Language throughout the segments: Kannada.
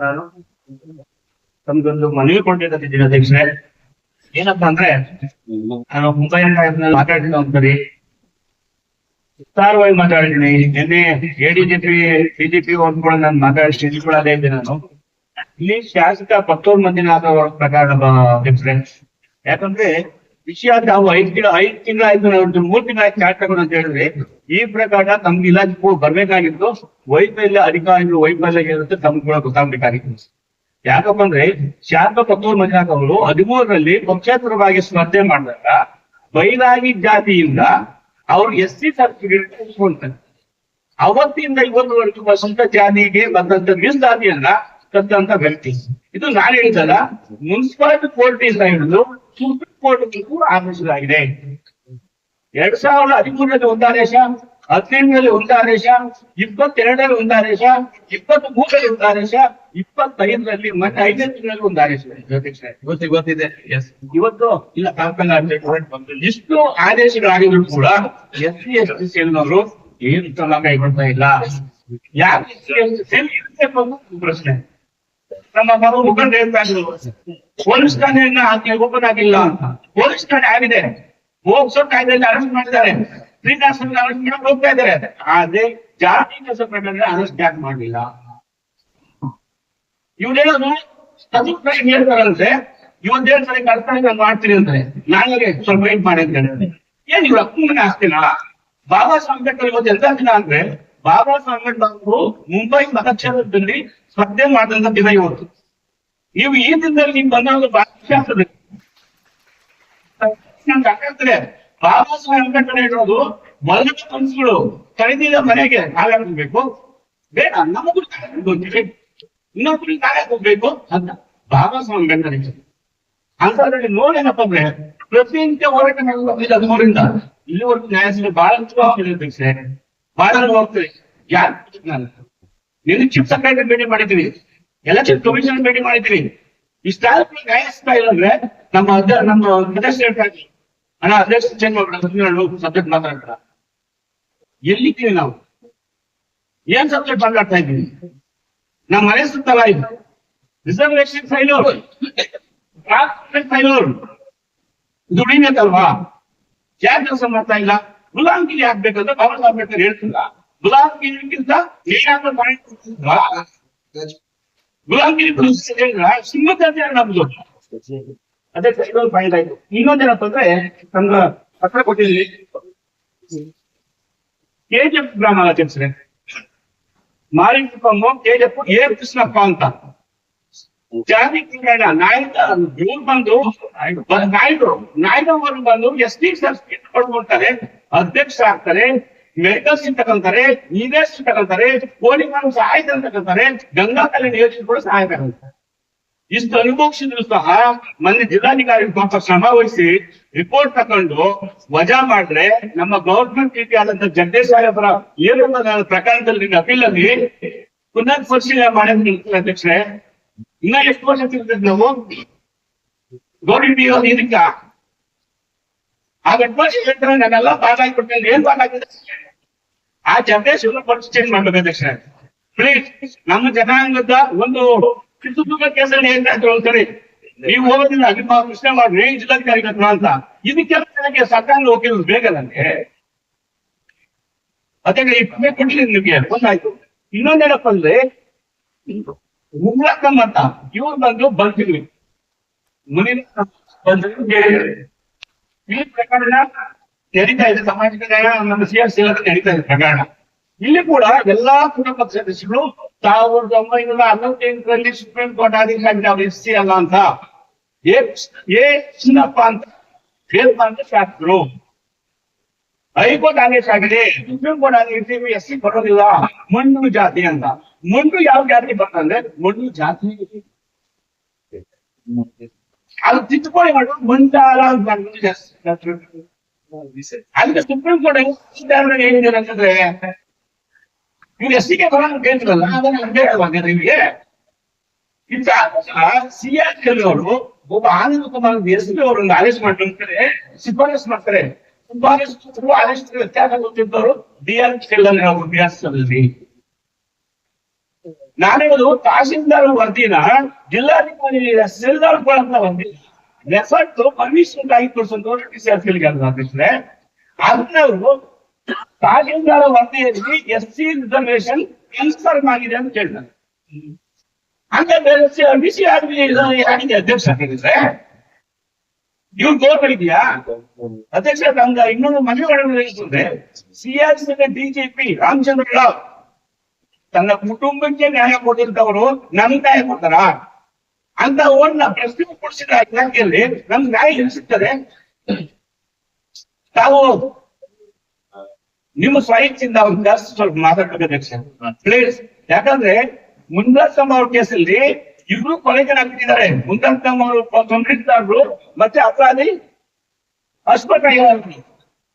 ನಾನು ತಮ್ಗೊಂದು ಮನವಿ ಕೊಟ್ಟಿದ್ದೀನಿ ಅಧ್ಯಕ್ಷರೇ ಏನಪ್ಪಾ ಅಂದ್ರೆ, ನಾನು ಮುಂಬೈ ಮಾತಾಡಿದ ಒಂದ್ಸರಿ ವಿಸ್ತಾರವಾಗಿ ಮಾತಾಡಿದ್ದೀನಿ ನಿನ್ನೆ ಎಡಿಜಿಪಿ ಬಿಜೆಪಿ ಕೂಡ ನಾನು ಮಾತಾಡಿ ಅದೇ ಇದ್ದೆ ನಾನು. ಇಲ್ಲಿ ಶಾಸಕ ಪತ್ತೂರು ಮಂದಿನ ಅವರ ಪ್ರಕಾರ ಅಧ್ಯಕ್ಷರೇ. ಯಾಕಂದ್ರೆ ವಿಷಯ ತಾವು ಐದ್ ತಿಂಗಳ, ಐದ್ ತಿಂಗಳಾಯ್ತು ನಾವು ಮೂರ್ ತಿಂಗಳಾಯ್ತು ಚಾರ್ಟ್ ತಗೊಂಡು ಅಂತ ಹೇಳಿದ್ರೆ, ಈ ಪ್ರಕಾರ ನಮ್ಗೆ ಇಲಾಖೆ ಬರ್ಬೇಕಾಗಿತ್ತು. ವೈಫಲ್ಯ ಅಧಿಕಾರಿಗಳು ವೈಫಲ್ಯ ಇರುತ್ತೆ, ತಮ್ಗೆ ಕೂಡ ಗೊತ್ತಾಗ್ಬೇಕಾಗಿತ್ತು. ಯಾಕಪ್ಪ ಅಂದ್ರೆ ಶಾಸಕ ಪತ್ತೂರ್ ಮಂಜುನಾಥ್ ಅವರು ಹದಿಮೂರರಲ್ಲಿ ಪಕ್ಷೇತರವಾಗಿ ಸ್ಪರ್ಧೆ ಮಾಡಿದಾಗ, ಬೈಲಾಗಿ ಜಾತಿಯಿಂದ ಅವ್ರು ಎಸ್ ಸಿ ಸರ್ಟಿಫಿಕೇಟ್ ಇಸ್ಕೊಂತಾರೆ ಅವತ್ತಿಂದ ಇವತ್ತುವರೆಗೂ ಸ್ವಂತ ಜಾತಿಗೆ ಬಂದಂತ ಮೀಸಲಾತಿಯನ್ನ ತಂದಂತ ವ್ಯಕ್ತಿ. ಇದು ನಾನು ಹೇಳ್ತಲ್ಲ ಮುನ್ಸಿಪಾಲಿಟಿ ಕೋರ್ಟ್ ಇಂದ ಹಿಡಿದು ಸುಪ್ರೀಂ ಕೋರ್ಟ್ ಕೂಡ ಆದೇಶವಾಗಿದೆ ಎರಡ್ ಸಾವಿರದ ಹದಿಮೂರರಲ್ಲಿ ಒಂದು ಆದೇಶ ಹದಿನೆಂಟರಲ್ಲಿ ಒಂದು ಆದೇಶ ಇಪ್ಪತ್ತೆರಡರಲ್ಲಿ ಒಂದು ಆದೇಶ ಇಪ್ಪತ್ತ್ ಮೂರರಲ್ಲಿ ಒಂದು ಆದೇಶ ಇಪ್ಪತ್ತೈದರಲ್ಲಿ ಮತ್ತೆ ಐದನೇ ತಿಂಗಳಲ್ಲಿ ಒಂದು ಆದೇಶ. ಗೊತ್ತಿದೆ. ಎಸ್ ಇವತ್ತು ಇಲ್ಲ ತಾತ್ಕಾಲ ಇಷ್ಟು ಆದೇಶಗಳಾಗಿದ್ರು ಕೂಡ ಎಸ್ ಸಿ ಎಸ್ ಟಿ ಸೇರಿದವರು ಏನು ಕ್ರಮ ಕೈಗೊಳ್ತಾ ಇಲ್ಲ. ಯಾಕೆ ಪ್ರಶ್ನೆ. ನಮ್ಮ ಮರು ಮುಖಂಡ ಹೇಳ್ತಾ ಇದ್ರು ಪೊಲೀಸ್ ಠಾಣೆಯನ್ನ ಹಾಕಿ ಓಪನ್ ಆಗಿಲ್ಲ. ಪೊಲೀಸ್ ಠಾಣೆ ಆಗಿದೆ. ಹೋಗ್ಸೋ ಕಾಯ್ದೆಯಲ್ಲಿ ಅರೆಸ್ಟ್ ಮಾಡಿದ್ದಾರೆ. ಶ್ರೀನಿವಾಸನ ಅರೆಸ್ಟ್ ಮಾಡಕ್ ಹೋಗ್ತಾ ಇದ್ದಾರೆ. ಆದ್ರೆ ಜಾತಿ ಪ್ರಕರಣ ಅರೆಸ್ಟ್ ಯಾಕೆ ಮಾಡಲಿಲ್ಲ ಇವನೇನು ಅದು ಹೇಳ್ತಾರಂತೆ ಇವನ್ ಹೇಳ್ತಾರೆ ಅರ್ಥ ನಾನು ಮಾಡ್ತೀನಿ ಅಂತಾರೆ ನಾನೇ ಸ್ವಲ್ಪ ವೇಟ್ ಮಾಡಿ ಅಂತ ಹೇಳಿದ್ರೆ ಏನ್ ಇವ್ರ ಅಪ್ಪನ ಆಸ್ತಿನ? ಬಾಬಾ ಸಾಹೇಬ್ ಅಂಬೇಡ್ಕರ್ ಇವತ್ತು ಎಂತ ದಿನ ಅಂದ್ರೆ ಬಾಬಾ ಸಾಹೇಬ್ ಅವರು ಮುಂಬೈ ಮತಕ್ಷೇತ್ರದಲ್ಲಿ ಸ್ಪರ್ಧೆ ಮಾಡಿದಂತ ದಿನ ಇವತ್ತು. ನೀವು ಈ ದಿನದಲ್ಲಿ ನೀವು ಬಂದಾಗ ಭಾಷಾಸ್ತ್ರ ಯಾಕಂದ್ರೆ ಬಾಬಾ ಸಾಹೇಬ್ ಅಂಬೇಡ್ಕರ್ ಇರೋದು ಮೊದಲ ಕನಸುಗಳು ಕಳೆದಿದ ಮನೆಗೆ ಹಾಗಾಗಬೇಕು ಬೇಡ, ನಮಗೂ ಗೊತ್ತಿದೆ ಇನ್ನೊಬ್ರಿಗೆ ನಾಳೆ ಹೋಗ್ಬೇಕು ಅಂತ ಬಾಬಾ ಸಾಹೇಬ್ ಅಂಬೇಡ್ಕರ್ ಹೇಳಿದ್ರು. ಅಂತದ್ರಲ್ಲಿ ನೋಡೇನಪ್ಪ ಅಂದ್ರೆ ಪ್ರತಿನಿತ್ಯ ಹೋರಾಟ ನಡೆದಿಲ್ಲ ಹದಿಮೂರಿಂದ ಇಲ್ಲಿವರೆಗೂ ನ್ಯಾಯ ಸಿಗಲಿ ಬಹಳ ಅಧ್ಯಕ್ಷೆ ಹೋಗ್ತೀವಿ ಯಾರು ನಾನು ನಿನ್ನ ಚಿಪ್ ಸೆಕ್ರೆಟರಿ ಭೇಟಿ ಮಾಡಿದ್ವಿ. ಎಲೆಕ್ಷನ್ ಕಮಿಷನ್ ಭೇಟಿ ಮಾಡಿದ್ವಿ. ಇಷ್ಟಾದ್ರೂ ಗಾಯಿಸ್ತಾ ಇಲ್ಲ ಅಂದ್ರೆ ನಮ್ಮ ನಮ್ಮ ಅಧ್ಯಕ್ಷ ಹೇಳ್ತಾ ಇದ್ರು ಅಣ್ಣ ಅಧ್ಯಕ್ಷ ಚೇಂಜ್ ಮಾಡ್ಬಿಡ ಸಬ್ಜೆಕ್ಟ್ ಮಾತಾಡ್ತಾರ ಎಲ್ಲಿದ್ದೀವಿ ನಾವು? ಏನ್ ಸಬ್ಜೆಕ್ಟ್ ಮಾತಾಡ್ತಾ ಇದ್ದೀವಿ? ನಮ್ಮ ಮನೆ ಸುತ್ತಲ್ಲ ಇದು. ರಿಸರ್ವೇಶನ್ ಫೈಲೂರ್ ಫೈಲೂರ್ ದುಡಿಬೇಕಲ್ವಾ? ಯಾಕೆ ಕೆಲಸ ಮಾಡ್ತಾ ಇಲ್ಲ? ಗುಲಾಮ್ಗಿರಿ ಆಗ್ಬೇಕಂತ ಬಾಬಾ ಸಾಹೇಬ್ ಅಂಬೇಡ್ಕರ್ ಹೇಳ್ತಿಲ್ಲ ಗುಲಾಮ್ಗಿರಿಗಿಂತ ಏನಾದ್ರೂ ಮಾಡಿಲ್ವಾ? ಗುಲಾಮ್ಗಿರಿ ಸಿಂಹದ ನಮ್ದು ಅದೇ ಇನ್ನೊಂದು ಪಾಯಿಂಟ್ ಆಯ್ತು ಇನ್ನೊಂದೇನಪ್ಪ ಅಂದ್ರೆ ನಮ್ಗ ಪತ್ರ ಕೊಟ್ಟಿದ್ವಿ ಕೆಜಿಎಫ್ ಗ್ರಾಮ ಆಚರಿಸಿದೆ ಮಾಲಿಂಗಪ್ಪಮ್ಮ ಕೆಜಿಎಫ್ ಎ ಕೃಷ್ಣಪ್ಪ ಅಂತ ಜಾತಿ ಕನ್ನಡ ನಾಯಕ ಇವ್ರು ಬಂದು ನಾಯ್ಡು ನಾಯ್ಡು ಅವರು ಬಂದು ಎಸ್ ಟಿ ಸರ್ಟಿಫಿಕೇಟ್ ಕೊಡ್ಕೊಳ್ತಾರೆ ಅಧ್ಯಕ್ಷ ಆಗ್ತಾರೆ ವೆಹಿಕಲ್ಸ್ ತಗೊಂತಾರೆ ಇನ್ವೆಸ್ಟ್ ತಗೊಂತಾರೆ ಕೋಳಿ ಮಾರು ಸಹಾಯ ತಗೊಂತಾರೆ ಗಂಗಾ ಕಲ್ಯಾಣ ಯೋಜನೆ ಕೂಡ ಸಹಾಯ ತಗೊಂತಾರೆ ಇಷ್ಟು ಅನುಭವಿಸಿದ್ರು ಸಹ ಮೊನ್ನೆ ಜಿಲ್ಲಾಧಿಕಾರಿ ಪಾಪ ಶ್ರಮ ವಹಿಸಿ ರಿಪೋರ್ಟ್ ತಕೊಂಡು ವಜಾ ಮಾಡಿದ್ರೆ ನಮ್ಮ ಗವರ್ಮೆಂಟ್ ರೀತಿ ಆದಂತ ಜಗದೀಶ್ ಅವರ ಏನು ಪ್ರಕರಣದಲ್ಲಿ ಅಪೀಲ್ ಅಲ್ಲಿ ಪುನರ್ ಪರಿಶೀಲನೆ ಮಾಡಿದ್ರೆ ಅಧ್ಯಕ್ಷರೇ. ಇನ್ನ ಎಷ್ಟು ವರ್ಷ ತಿಳ್ತಿದ್ ನಾವು? ಗೌರಿ ಇದಕ್ಕ? ಆ ಗಡ್ಬಡಿ ಹೇಳ್ತಾರೆ ನಾನೆಲ್ಲ ಪಾಠ ಆಗಿಬಿಡ್ತೇನೆ ಏನ್ ಪಾಠ ಆಗಿದೆ ಆ ಜಗದೀಶ್ ಪರಿಸ್ಥಿತಿ ಚೇಂಜ್ ಮಾಡ್ಬೇಕು ಅಧ್ಯಕ್ಷರೇ ಪ್ಲೀಸ್ ನಮ್ಮ ಜನಾಂಗದ ಒಂದು ಚಿತ್ರದುರ್ಗ ಕೇಸಲ್ಲಿ ಏನ್ ಹೇಳ್ತಾರೆ ನೀವು ಹೋಗೋದಿಲ್ಲ ನಿಮ್ಮ ಕೃಷ್ಣ ಮಾಡಿ ರೇಂಜ್ ಹತ್ರ ಅಂತ. ಇದಕ್ಕೆ ನನಗೆ ಸರ್ಕಾರ ಹೋಗಿರೋದು ಬೇಗ ನನಗೆ. ಅದೇ ಈ ಪರ್ಮಿಟ್ ಕೊಟ್ಟಿದ್ದೀನಿ ನಿಮ್ಗೆ ಒಂದಾಯ್ತು ಇನ್ನೊಂದೇನಪ್ಪ ಅಂದ್ರೆ ಉಗ್ರಕ್ಕಮ್ಮ ಅಂತ. ಇವ್ರು ಬಂದು ಬಂದಿದ್ವಿ. ಮುನಿ ಬಂದ್ರು. ಈ ಪ್ರಕರಣ ನಡೀತಾ ಇದೆ ಸಾಮಾಜಿಕ ನ್ಯಾಯ ನಮ್ಮ ಸಿ ಅಂತ ನಡೀತಾ ಇದೆ ಪ್ರಕರಣ ಇಲ್ಲಿ ಕೂಡ ಎಲ್ಲಾ ಕುಟುಂಬ ಸದಸ್ಯರು ಸಾವಿರದ ಒಂಬೈನೂರ ಅರವತ್ತೆಂಟರಲ್ಲಿ ಸುಪ್ರೀಂ ಕೋರ್ಟ್ ಆದೇಶ ಅವ್ರು ಎಸ್ ಸಿ ಅಲ್ಲ ಅಂತ. ಏ ಏ ಚಿನ್ನಪ್ಪ ಅಂತ ಶಾಸಕರು. ಹೈಕೋರ್ಟ್ ಆದೇಶ ಆಗಿದೆ. ಸುಪ್ರೀಂ ಕೋರ್ಟ್ ಆದೇಶ ಎಸ್ ಸಿ ಬರೋದಿಲ್ಲ ಮಣ್ಣು ಜಾತಿ ಅಂತ. ಮಣ್ಣು ಯಾವ ಜಾತಿ ಬರ್ತಂದ್ರೆ ಮಣ್ಣು ಜಾತಿ ಅದು ತಿದ್ದುಪಡಿ ಮಾಡುವ ಮಂಡಾಲ ಅಂತ ಅದಕ್ಕೆ ಸುಪ್ರೀಂ ಕೋರ್ಟ್ ಏನಿದೆ ಅಂತಂದ್ರೆ, ಇವ್ರು ಎಸ್ಗೆ ಬರೋದು ಕೇಳ್ತಿರಲ್ಲ ಅದನ್ನ ನಿಮಗೆ ಸಿ ಆರ್ ಅವರು ಒಬ್ಬ ಆನಂದ ಎಸ್ ಮಾಡ್ತಾರೆ ಶಿಫಾರಸ್ ಮಾಡ್ತಾರೆ. ವ್ಯತ್ಯಾಸ ಗೊತ್ತಿದ್ದವರು ಡಿ ಆರ್ ಅಭ್ಯಾಸದಲ್ಲಿ ನಾನೇನು ತಹಸೀಲ್ದಾರ್ ವರದಿನ ಜಿಲ್ಲಾಧಿಕಾರಿ ತಹಸೀಲ್ದಾರ್ ಕೊಡಂತ ಬಂದಿಲ್ಲ ರೆಸಾರ್ಟ್ ಪರ್ಮಿಷನ್ ಐದು ಪರ್ಸೆಂಟ್ ಟಿ ಸಿ ಅಧ್ಯಕ್ಷರಿಗೆ ಅದನ್ನ ಅವರು ತಹಸೀಲ್ದಾರ್ ವರದಿಯಲ್ಲಿ ಎಸ್ ಸಿ ರಿಸರ್ವೇಶನ್ ಕನ್ಫರ್ಮ್ ಆಗಿದೆ ಅಂತ ಕೇಳಿದ್ದಾರೆ ಹಂಗಂದ್ರೆ ಬಿ ಸಿ ಆಗಿದೆ ಅಧ್ಯಕ್ಷ ಹೇಳಿದ್ರೆ ಇವ್ರು ಗೋರ್ಗಳಿದ್ಯಾ ಅಧ್ಯಕ್ಷ ಹಂಗ ಇನ್ನೊಂದು ಮದುವೆ ಮಾಡಿದ್ರೆ ಸಿಆರ್ಸಿ ಡಿಜಿಪಿ ರಾಮಚಂದ್ರ ರಾವ್. ತನ್ನ ಕುಟುಂಬಕ್ಕೆ ನ್ಯಾಯ ಕೊಟ್ಟಿದ್ದವರು ನಮ್ ನ್ಯಾಯ ಕೊಡ್ತಾರ? ಅಂತ ಓಣ್ಣ ಪ್ರಶ್ನೆ ಕೊಡಿಸಿದ ಇಲಾಖೆಯಲ್ಲಿ ನಮ್ಗೆ ನ್ಯಾಯ ಎಲ್ಲಿ ಸಿಗ್ತದೆ ತಾವು ನಿಮ್ಮ ಸ್ವಇಚ್ಛೆಯಿಂದ ಅವ್ರು ಜಾಸ್ತಿ ಸ್ವಲ್ಪ ಮಾತಾಡ್ಬೇಕು ಸರ್. ಪ್ಲೀಸ್ ಯಾಕಂದ್ರೆ ಮುಂದಾಸಮ್ಮ ಅವ್ರ ಕೇಸಲ್ಲಿ ಇಬ್ರು ಕೊಲೆಗೆ ಹಾಕಿದ್ದಾರೆ ಮುಂದಾಸಮ್ಮ ಅವರು ಸಂಬಂಧಿಸಿದಾರರು ಮತ್ತೆ ಅಪರಾಧಿ ಅಶ್ವಥ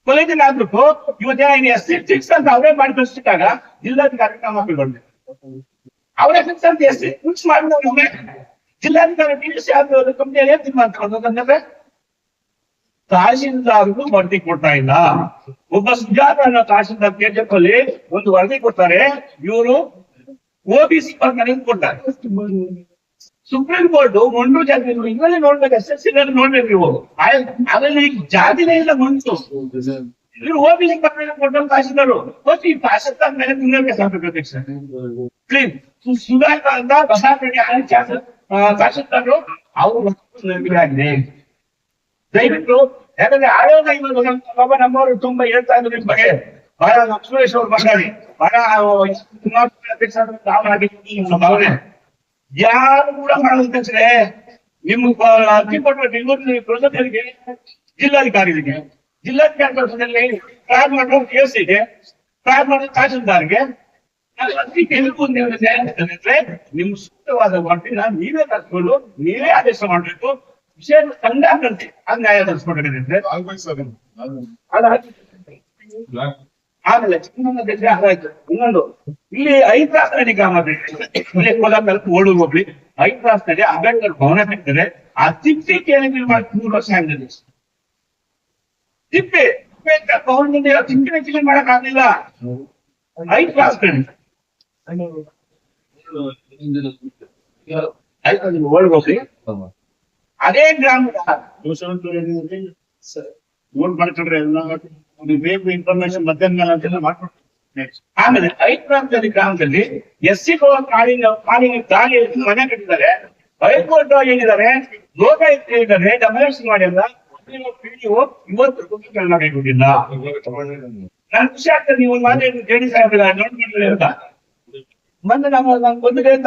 ಕೊಲೆಗೆ ಆಗ್ಬಿಟ್ಟು ಇವತ್ತೇನ ಎಸ್ ಸಿ ಸಿಕ್ಸ್ ಅಂತ ಅವರೇ ಮಾಡಿ ಕಳಿಸಿದಾಗ ಜಿಲ್ಲಾಧಿಕಾರಿ ಕ್ರಮ ಕೈಗೊಂಡೆ ಅವರ ಫಿಕ್ಸ್ ಅಂತ ಎಸ್ ಸಿ ಫಿಕ್ಸ್ ಟಿ ಜಿಲ್ಲಾಧಿಕಾರಿ ಡಿ ಸಿ ಕಂಪ್ನಿ ಕಂಪ್ನಿಯಲ್ಲಿ ಏನ್ ತೀರ್ಮಾನ ತಗೊಂಡ್ರೆ ತಹಶೀಲ್ದಾರ್ಗೂ ವರದಿ ಕೊಡ್ತಾ ಇಲ್ಲ. ಒಬ್ಬ ಸುಜಾತ ಅನ್ನೋ ತಹಶೀಲ್ದಾರ್ ಕೆಜಿಎಫ್ ಅಲ್ಲಿ ಒಂದು ವರದಿ ಕೊಡ್ತಾರೆ. ಇವರು ಓಬಿಸಿ ವರ್ಗದಿಂದ ಕೊಡ್ತಾರೆ. ಸುಪ್ರೀಂ ಕೋರ್ಟ್ ಮಂಡು ಜಾತಿ ಇದ್ರಲ್ಲಿ ನೋಡ್ಬೇಕು, ಎಸ್ ಎಸ್ ಸಿ ನೋಡ್ಬೇಕು ನೀವು ಅದ್ರಲ್ಲಿ ಜಾತಿನೇ ಇಲ್ಲ ಪತ್ರ ಕೊಟ್ಟ ತಹಶೀಲ್ದಾರು ಮತ್ತೆ ಈ ತಹಶೀಲ್ದಾರ್ ಮೇಲೆ ತಿನ್ನಬೇಕು ಅಧ್ಯಕ್ಷ ಪ್ಲೀಸ್ ಸುಧಾಕರ್ ಅಂತ ಬಸಾಪೇಟೆ ತಹಶೀಲ್ದಾರು ಅವರು ಆಗಿದೆ ದಯವಿಟ್ಟು, ಯಾಕಂದ್ರೆ ಆಯೋಗ ನಮ್ಮವರು ತುಂಬಾ ಹೇಳ್ತಾ ಇದ್ರು ನಿಮ್ ಬಗ್ಗೆ. ಬಹಳ ಲಕ್ಷ್ಮೇಶ್ ಅವ್ರು ಮಾತಾಡಿ ಬಹಳ ಅಧ್ಯಕ್ಷ ನಮ್ಮ ಭಾವನೆ. ಯಾರು ಕೂಡ ಮಾಡೋದಕ್ಕೆ ನಿಮ್ಗೆ ಅರ್ಜಿ ಕೊಟ್ಟರೆ ಬೆಂಗಳೂರಿನ ಪ್ರೊಸೆಸರ್ಗೆ ಜಿಲ್ಲಾಧಿಕಾರಿಗೆ ಜಿಲ್ಲಾಧಿಕಾರಿ ಕ್ಯಾಂಪಸ್ನಲ್ಲಿ ಟ್ರಾಯ್ ಮಾಡೋ ಕೇಸ್ ಇದೆ ಟ್ರಾಕ್ ಮಾಡೋ ತಹಸೀಲ್ದಾರ್ಗೆ ನಿಮ್ ಸೂಕ್ತವಾದ ವಾರ್ಡಿನ ನೀವೇ ಕರ್ಕೊಂಡು ನೀವೇ ಆದೇಶ ಮಾಡಬೇಕು. ವಿಷಯ ತಂಡ ಹಾಕಂತೆ ಅದ್ ನ್ಯಾಯ ತರಿಸ್ಕೊಟ್ಟಿದ್ರೆ ಆಮೇಲೆ ಇನ್ನೊಂದು ಗದ್ದೆ ಆಯ್ತು ಇನ್ನೊಂದು ಇಲ್ಲಿ ಐತಾಸ್ ನದಿ ಗ್ರಾಮ ಇಲ್ಲಿ ಕೋಲಾರ ಓಡೂರು ಹೋಗ್ಲಿ. ಐತಾಸ್ ನದಿ ಅಂಬೇಡ್ಕರ್ ಭವನ ಆ ತಿಪ್ಪಿ ಕೇಳಿದ್ರೆ ಮಾಡಿ ಮೂರು ವರ್ಷ ಆಗಿದೆ. ತಿಪ್ಪೆ ಭವನದಿಂದ ತಿಪ್ಪಿನ ಕ್ಲೀನ್ ಮಾಡಕ್ ಆಗ್ಲಿಲ್ಲ. ಐದು ಕ್ಲಾಸ್ ಹೋಗ್ಲಿ ಅದೇ ಗ್ರಾಮದ ನೋಟ್ ಮಾಡ್ಕೊಂಡ್ರೆ ಎಲ್ಲ ನೀವು ಬೇಕು ಇನ್ಫಾರ್ಮೇಶನ್ ಮಧ್ಯಾಹ್ನ ಅಂತೆಲ್ಲ ನೆಕ್ಸ್ಟ್ ಆಮೇಲೆ ಐಕ್ರಾಂತದಲ್ಲಿ ಗ್ರಾಮದಲ್ಲಿ ಎಸ್ ಸಿ ಕಾಲಿನ ಕಾಲಿನ ದಾಳಿ ಮನೆ ಕಟ್ಟಿದ್ದಾರೆ. ಹೈಕೋರ್ಟ್ ಏನಿದ್ದಾರೆ? ಲೋಕಾಯುಕ್ತ ಹೇಳಿದ್ದಾರೆ. ಡಬಲ್ಸ್ ಮಾಡಿಲ್ಲ ಖುಷಿ ನೋಡ್ಕೊಂಡ್ರೆ ಅಂತ.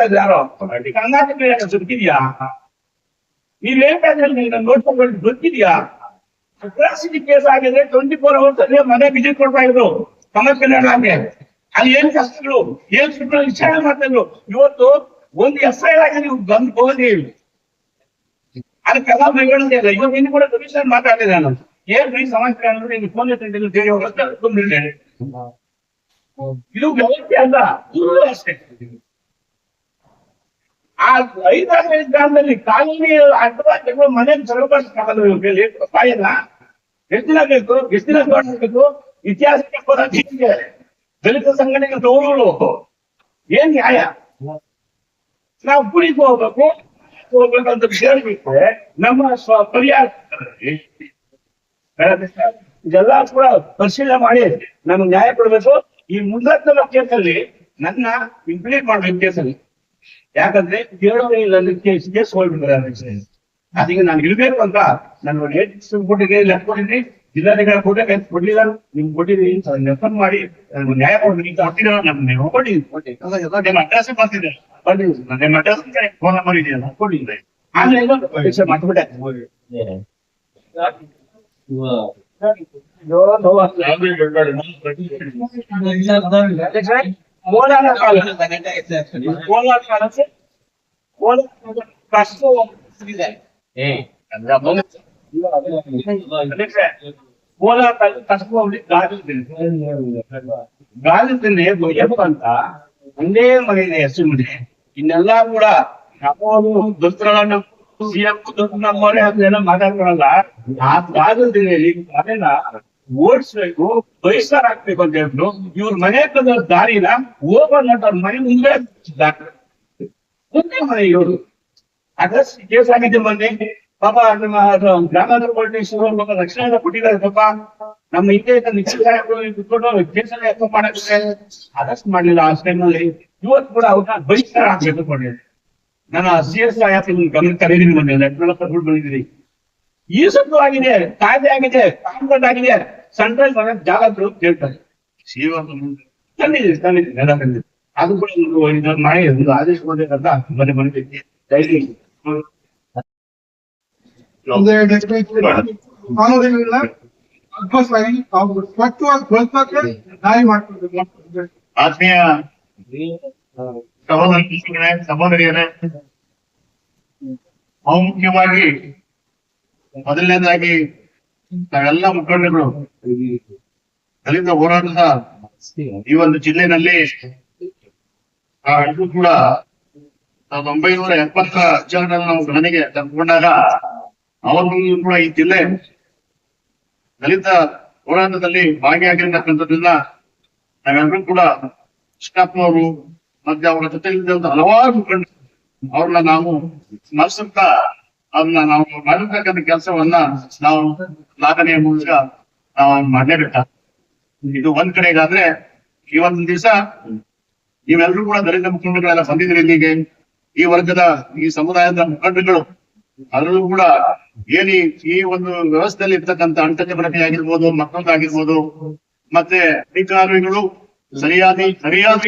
ಕೇಸ್ ಆಗಿದ್ರೆ ಟ್ವೆಂಟಿ ಫೋರ್ ಅವರ್ಸ್ ಅಲ್ಲಿ ಮನೆ ವಿಸಿಟ್ ಕೊಡ್ತಾ ಇದ್ರು. ಸಮಾಜ ಅಲ್ಲಿ ಏನ್ ಕಷ್ಟಗಳು? ಏನ್ ಸುಟ್ಟು ವಿಚಾರ ಮಾಡ್ತಾ ಇವತ್ತು ಒಂದು ಎಸ್ ಐ ಆಗಿ ನೀವು ಬಂದು ಹೋಗಿ ಅದಕ್ಕೆಲ್ಲ ಬೆಂಗಳೂರು ಇಲ್ಲ ಇವಾಗ ಇನ್ನು ಕೂಡ ಕಮಿಷನ್ ಮಾತಾಡಿದೆ ನಾನು. ಏನ್ರಿ ಸಮಾಜ ಕಲ್ಯಾಣ ನೀವು ಫೋನ್ ಹೇಳಿ ಹೋಗ್ತಾರೆ ಇದು ವ್ಯವಸ್ಥೆ ಅಲ್ಲ ಅಷ್ಟೇ. ಆ ಐದಾರು ಗ್ರಾಮದಲ್ಲಿ ಕಾಲೋನಿ ಅಡ್ಡವಾಗಿ ಮನೆ ಸರ್ವಪಾಠ ಪಾಯನ ಎಷ್ಟು ದಿನ ಬೇಕು, ಎಷ್ಟು ದಿನ ನೋಡ್ಬೇಕು ಇತಿಹಾಸಕ್ಕೆ ಹೋರಾಟ ದಲಿತ ಸಂಘಟನೆಗೆ ತೋರುಗಳು ಏನ್ ನ್ಯಾಯ? ನಾವು ಗುಡಿಗೆ ಹೋಗ್ಬೇಕು ಹೋಗ್ಬೇಕಂತ ಬಿಟ್ಟರೆ ನಮ್ಮ ಸ್ವ ಇದೆಲ್ಲ ಕೂಡ ಪರಿಶೀಲನೆ ಮಾಡಿ ನಮ್ಗೆ ನ್ಯಾಯ ಕೊಡಬೇಕು. ಈ ಮುಂದತ್ತ ಕೇಸಲ್ಲಿ ನನ್ನ ಇಂಪ್ಲೀಟ್ ಮಾಡ್ಬೇಕು ಕೇಸಲ್ಲಿ. ಯಾಕಂದ್ರೆ ಕೇಳೋದೇ ಇಲ್ಲ ಕೇಸ್ಗೆ ಹೋಗ್ಬಿಟ್ಟಿದ್ದಾರೆ ಅದಕ್ಕೆ ನಾನು ಇರ್ಬೇಕು ಅಂತ ನಾನು ಡೇಟ್ ಕೊಟ್ಟಿದ್ದೀನಿ, ಲೆಕ್ಕ ಕೊಟ್ಟಿದ್ರಿ ಜಿಲ್ಲಾಧಿಕಾರಿ ಕೊಟ್ಟೆ ಕೊಡ್ಲಿಲ್ಲ. ನಿಮ್ಗೆ ಕೊಟ್ಟಿದ್ರಿ ರೆಫರ್ ಮಾಡಿ ನನ್ಗೆ ನ್ಯಾಯ ಕೊಡ್ತೀನಿ ಕೊಟ್ಟಿರೋ ನಮ್ಗೆ ನೀವು ಕೊಟ್ಟಿದ್ದೀನಿ ನಿಮ್ಮ ಅಡ್ರೆಸ್ ಬರ್ತಿದೆ ಬರ್ತೀನಿ ನಿಮ್ಮ ಅಡ್ರೆಸ್ ಫೋನ್ ನಂಬರ್ ಇದೆಯಲ್ಲ ಕೊಟ್ಟಿದ್ದೆ ಆಮೇಲೆ ವಿಷಯ ಮಾಡ್ಬಿಟ್ಟೆ. ಕೋಲಾರ ಕೋಲಾರ ಕಾಲಕ್ಕೆ ಕೋಲಾರ ಕಷ್ಟ ಕೋಲಾರ ಕಷ್ಟ ಗಾಜು ಗಾಳಿ ತಿಂದ್ರೆ ಅಂತ ಒಂದೇ ಮನೆಯ ಹೆಸರು ಇನ್ನೆಲ್ಲ ಕೂಡ ನಮ್ಮವರು ದೊಸ್ತರನ್ನ ಮಾತಾಡ್ಕೊಳಲ್ಲ ಆ ಗಾಜಲ್ದಿನಲ್ಲಿ ಮನೆನ ಓಡಿಸ್ಬೇಕು ಬಹಿಷ್ಕಾರ ಹಾಕ್ಬೇಕು ಅಂತ ಹೇಳಿದ್ರು ಇವ್ರ ಮನೆ ಹತ್ರದ ದಾರಿನ ಓಪನ್ ಅವ್ರ ಮನೆ ಮುಂದೆ ಮುಂದೆ ಮನೆ ಇವರು ಅಡ್ರೆಸ್ ಕೇಸ್ ಆಗಿದೆ ಮೊನ್ನೆ ಪಾಪ ನಮ್ಮ ಅದು ಗ್ರಾಮಾಂತರ ಪೊಲೀಸ್ ರಕ್ಷಣೆ ಕೊಟ್ಟಿದ್ದಾರೆ ಪಾಪ ನಮ್ಮ ಹಿಂದೆ ನಿಶ್ಚಿತ ಕುತ್ಕೊಂಡು ಕೇಸ್ ಎಲ್ಲ ಎಫ್ ಮಾಡಕ್ಕೆ ಅರೆಸ್ಟ್ ಮಾಡ್ಲಿಲ್ಲ ಆ ಟೈಮ್ನಲ್ಲಿ ಇವತ್ತು ಕೂಡ ಅವ್ರನ್ನ ಬಹಿಷ್ಕಾರ ಆಗ್ಬೇಕು ನನ್ನ ನಾನು ಸಿ ಎಸ್ ಐ ಗಮನ ಕರೀತೀನಿ ಮೊನ್ನೆ ಲೆಟ್ರ್ ಕೊಟ್ಬಿಟ್ಟು ಬಂದಿದ್ದೀನಿ ಈ ಸತ್ತು ಆಗಿದೆ ಕಾಯ್ದೆ ಆಗಿದೆ ಕಾನ್ವೆಂಟ್ ಆಗಿದೆ ಸೆಂಟ್ರಲ್ ಗವರ್ಮೆಂಟ್ ಜಾಗ ಅಂತ ತಂದಿದ್ದೀನಿ ಎಲ್ಲ ತಂದಿದ್ದೀನಿ ಅದು ಕೂಡ ಒಂದು ಮಾಡಿ ಒಂದು ಆದೇಶ ಕೊಡ್ಬೇಕಂತ ಮನೆ ಮನೆ ಡೈಲಿ ಕಾನೂನಿಲ್ಲ ಆಗಿ ಅವ್ರು ಸ್ವಚ್ಛವಾಗಿ ಬಳಸಕ್ಕೆ ದಾರಿ ಮಾಡ್ಕೊಳ್ಬೇಕು ಆತ್ಮೀಯ ಸಹೋದರ ಸಹೋದರಿಯರೇ ಬಹುಮುಖ್ಯವಾಗಿ ಮೊದಲನೇದಾಗಿ ನಾವೆಲ್ಲ ಮುಖಂಡಗಳು ದಲಿತ ಹೋರಾಟದ ಈ ಒಂದು ಜಿಲ್ಲೆನಲ್ಲಿ ಕೂಡ ಸಾವಿರದ ಒಂಬೈನೂರ ಎಪ್ಪತ್ತ ಹಚ್ಚರಲ್ಲಿ ನಾವು ಗಣನೆಗೆ ತೆಗೆದುಕೊಂಡಾಗ ಅವತ್ತು ಕೂಡ ಈ ಜಿಲ್ಲೆ ದಲಿತ ಹೋರಾಟದಲ್ಲಿ ಭಾಗಿಯಾಗಿರ್ತಕ್ಕಂಥದ್ದನ್ನ ನಾವೆಲ್ಲರೂ ಕೂಡ ಕೃಷ್ಣಪ್ಪನವರು ಮತ್ತೆ ಅವರ ಜೊತೆ ಇದ್ದಂತ ಹಲವಾರು ಮುಖಂಡರು ಅವ್ರನ್ನ ನಾವು ಸ್ಮರಿಸುತ್ತಾ ಅದನ್ನ ನಾವು ಮಾಡಿರ್ತಕ್ಕಂಥ ಕೆಲಸವನ್ನ ನಾವು ಲಾಭನೆಯ ಮೂಲಕ ನಾವು ಮಾಡಲೇಬೇಕ. ಇದು ಒಂದ್ ಕಡೆಗಾದ್ರೆ ಒಂದು ದಿವಸ ನೀವೆಲ್ಲರೂ ಕೂಡ ದಲಿತ ಮುಖಂಡರುಗಳೆಲ್ಲ ಬಂದಿದ್ರಿ ಇಲ್ಲಿಗೆ. ಈ ವರ್ಗದ ಈ ಸಮುದಾಯದ ಮುಖಂಡಗಳು ಅದರಲ್ಲೂ ಕೂಡ ಏನಿ ಈ ಒಂದು ವ್ಯವಸ್ಥೆಯಲ್ಲಿ ಇರ್ತಕ್ಕಂಥ ಆಗಿರ್ಬೋದು ಮತ್ತೊಂದು ಆಗಿರ್ಬೋದು ಮತ್ತೆ ಅಧಿಕಾರಿಗಳು ಸರಿಯಾದ ಸರಿಯಾದ